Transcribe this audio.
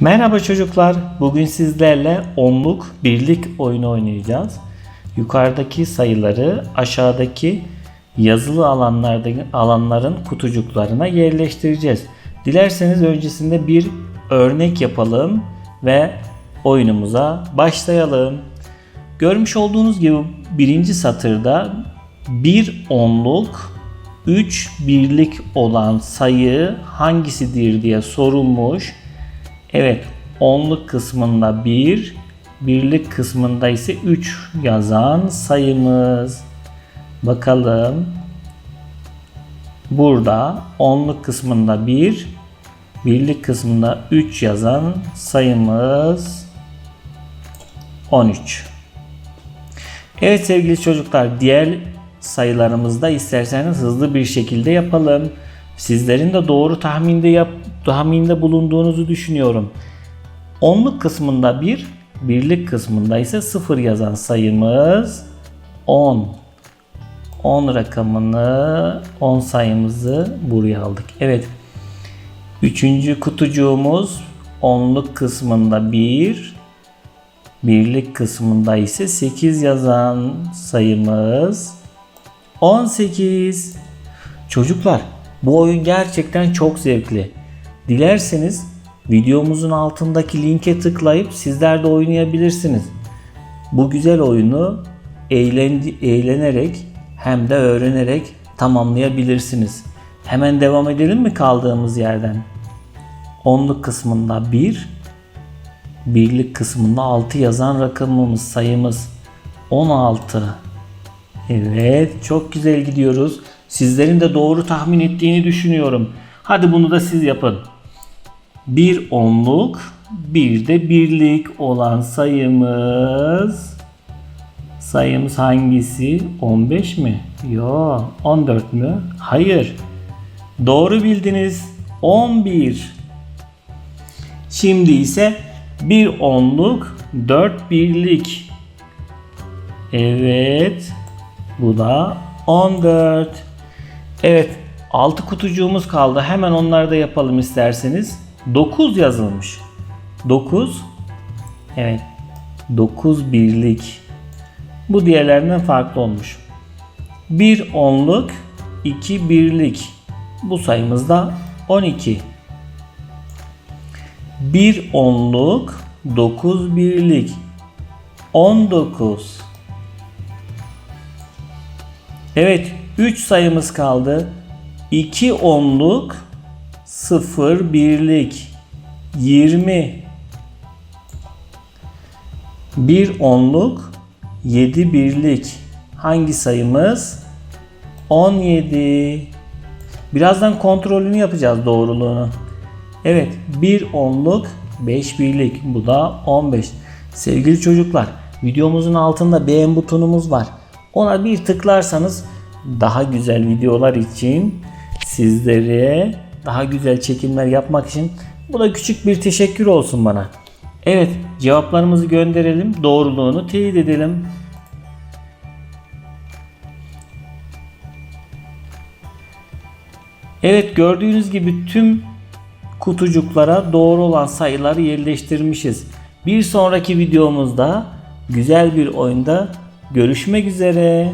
Merhaba çocuklar. Bugün sizlerle onluk birlik oyunu oynayacağız. Yukarıdaki sayıları aşağıdaki yazılı alanlardaki alanların kutucuklarına yerleştireceğiz. Dilerseniz öncesinde bir örnek yapalım ve oyunumuza başlayalım. Görmüş olduğunuz gibi birinci satırda bir onluk 3 birlik olan sayı hangisidir diye sorulmuş. Evet, onluk kısmında 1, birlik kısmında ise 3 yazan sayımız. Bakalım. Burada onluk kısmında 1, birlik kısmında 3 yazan sayımız 13. Evet sevgili çocuklar diğer sayılarımızda isterseniz hızlı bir şekilde yapalım. Sizlerin de doğru tahminde yap tahminde bulunduğunuzu düşünüyorum. Onluk kısmında 1, birlik kısmında ise 0 yazan sayımız 10. 10 rakamını 10 sayımızı buraya aldık. Evet. Üçüncü kutucuğumuz onluk kısmında 1, birlik kısmında ise 8 yazan sayımız 18. Çocuklar bu oyun gerçekten çok zevkli. Dilerseniz videomuzun altındaki linke tıklayıp sizler de oynayabilirsiniz. Bu güzel oyunu eğlen, eğlenerek hem de öğrenerek tamamlayabilirsiniz. Hemen devam edelim mi kaldığımız yerden? Onluk kısmında 1, birlik kısmında 6 yazan rakamımız, sayımız 16. Evet, çok güzel gidiyoruz. Sizlerin de doğru tahmin ettiğini düşünüyorum. Hadi bunu da siz yapın. Bir onluk, bir de birlik olan sayımız sayımız hangisi? 15 mi? Yo, 14 mü? Hayır. Doğru bildiniz. 11. Şimdi ise bir onluk, 4 birlik. Evet. Bu da 14. Evet 6 kutucuğumuz kaldı. Hemen onları da yapalım isterseniz. 9 yazılmış. 9. Evet. 9 birlik. Bu diğerlerinden farklı olmuş. 1 onluk, 2 birlik. Bu sayımız da 12. 1 onluk, 9 birlik. 19. Evet 3 sayımız kaldı. 2 onluk 0 birlik 20 1 onluk 7 birlik hangi sayımız? 17 Birazdan kontrolünü yapacağız doğruluğunu. Evet 1 onluk 5 birlik bu da 15. Sevgili çocuklar videomuzun altında beğen butonumuz var. Ona bir tıklarsanız daha güzel videolar için sizlere daha güzel çekimler yapmak için bu da küçük bir teşekkür olsun bana. Evet cevaplarımızı gönderelim. Doğruluğunu teyit edelim. Evet gördüğünüz gibi tüm kutucuklara doğru olan sayıları yerleştirmişiz. Bir sonraki videomuzda güzel bir oyunda görüşmek üzere.